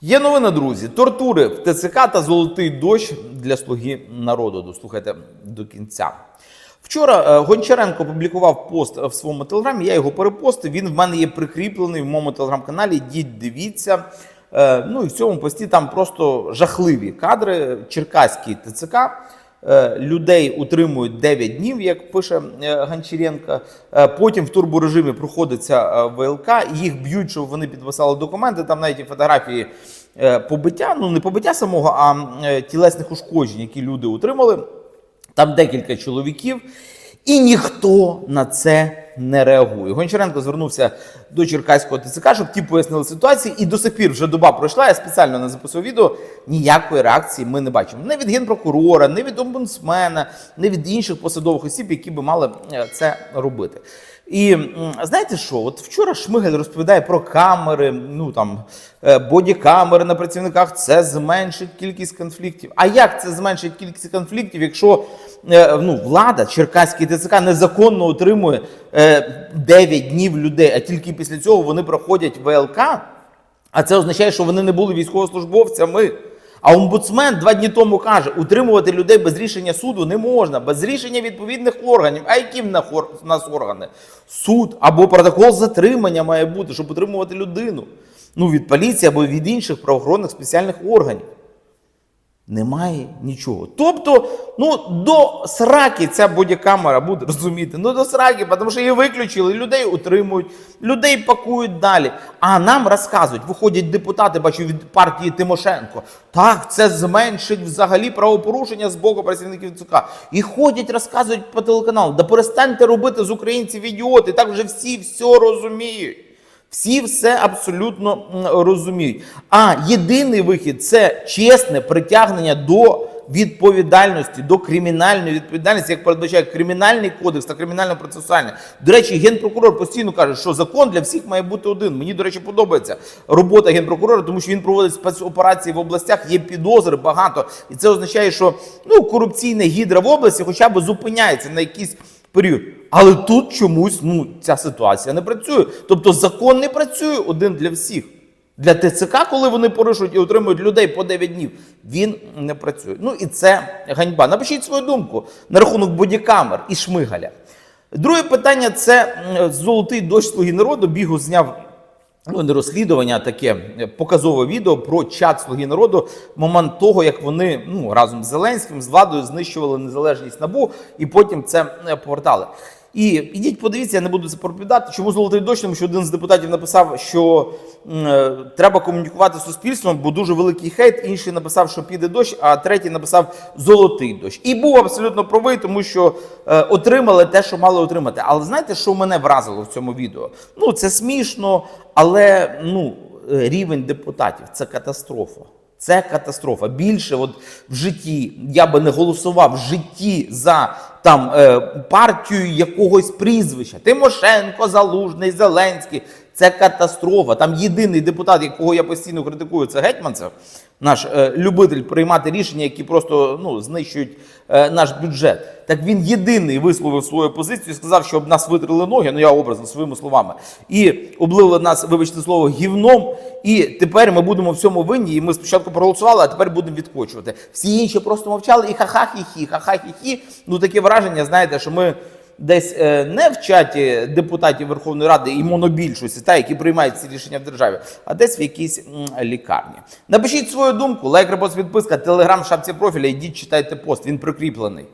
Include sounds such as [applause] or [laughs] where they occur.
Є новина, друзі. Тортури в ТЦК та золотий дощ для слуги народу. Дослухайте до кінця. Вчора е, Гончаренко опублікував пост в своєму телеграмі. Я його перепостив. Він в мене є прикріплений в моєму телеграм-каналі. Йдіть, дивіться. Е, Ну і в цьому пості там просто жахливі кадри. Черкаський ТЦК. Е, Людей утримують 9 днів, як пише е, Гончаренко. Е, Потім в турборежимі проходиться ВЛК, їх б'ють, щоб вони підписали документи. Там навіть і фотографії побиття, ну не побиття самого, а тілесних ушкоджень, які люди отримали. Там декілька чоловіків, і ніхто на це не реагує. Гончаренко звернувся до Черкаського ТЦК, щоб ті пояснили ситуацію. І до сих пір вже доба пройшла. Я спеціально не записував відео. Ніякої реакції ми не бачимо. Не від генпрокурора, не від омбудсмена, не від інших посадових осіб, які би мали е, це робити. І знаєте що? От вчора Шмигаль розповідає про камери, ну там е, бодікамери на працівниках. Це зменшить кількість конфліктів. А як це зменшить кількість конфліктів, якщо е, ну, влада Черкаський ТЦК незаконно отримує 9 днів людей, а тільки після цього вони проходять ВЛК? А це означає, що вони не були військовослужбовцями. А омбудсмен два дні тому каже, утримувати людей без рішення суду не можна, без рішення відповідних органів. А які в нас ор- в нас органи? Суд або протокол затримання має бути, щоб утримувати людину. Ну, від поліції або від інших правоохоронних спеціальних органів. Немає нічого. Тобто, ну до сраки ця бодікамера буде [laughs] розуміти. Ну до сраки, тому що її виключили, людей утримують, людей пакують далі. А нам розказують, виходять депутати, бачу від партії Тимошенко. Так, це зменшить взагалі правопорушення з боку працівників ЦК. І ходять, розказують по телеканалу. Да перестаньте робити з українців ідіоти. Так вже всі все розуміють. Всі все абсолютно розуміють. А єдиний вихід це чесне притягнення до відповідальності, до кримінальної відповідальності, як передбачає кримінальний кодекс та кримінально-процесуальний. До речі, генпрокурор постійно каже, що закон для всіх має бути один. Мені, до речі, подобається робота генпрокурора, тому що він проводить спецоперації в областях, є підозри багато. І це означає, що ну, корупційна гідра в області хоча б зупиняється на якийсь період. Але тут чомусь ну, ця ситуація не працює. Тобто закон не працює один для всіх. Для ТЦК, коли вони порушують і отримують людей по 9 днів, він не працює. Ну і це ганьба. Напишіть свою думку на рахунок бодікамер і шмигаля. Друге питання це золотий дощ слуги народу. Бігу зняв ну, не розслідування, а таке показове відео про чат Слуги народу момент того, як вони ну, разом з Зеленським, з владою знищували незалежність набу і потім це е, повертали. І ідіть, подивіться, я не буду це проповідати. Чому золотий дощ? Тому що один з депутатів написав, що м, е, треба комунікувати з суспільством, бо дуже великий хейт. Інший написав, що піде дощ, а третій написав золотий дощ. І був абсолютно правий, тому що е, отримали те, що мали отримати. Але знаєте, що мене вразило в цьому відео? Ну це смішно, але ну е, рівень депутатів це катастрофа. Це катастрофа. Більше от в житті я би не голосував в житті за там е, партію якогось прізвища. Тимошенко, Залужний, Зеленський. Це катастрофа. Там єдиний депутат, якого я постійно критикую, це Гетьманцев, наш е, любитель приймати рішення, які просто ну, знищують е, наш бюджет. Так він єдиний висловив свою позицію і сказав, що об нас витрили ноги, ну я образно своїми словами, і облили нас, вибачте слово, гівном. І тепер ми будемо в цьому винні. І ми спочатку проголосували, а тепер будемо відкочувати. Всі інші просто мовчали і ха-ха-хі-хі, ха-ха-хі-хі. Ну таке враження, знаєте, що ми десь е, не в чаті депутатів Верховної Ради і монобільшості, та які приймають ці рішення в державі, а десь в якійсь лікарні. Напишіть свою думку, лайк, репост, підписка, телеграм, шапці профіля. Йдіть, читайте пост. Він прикріплений.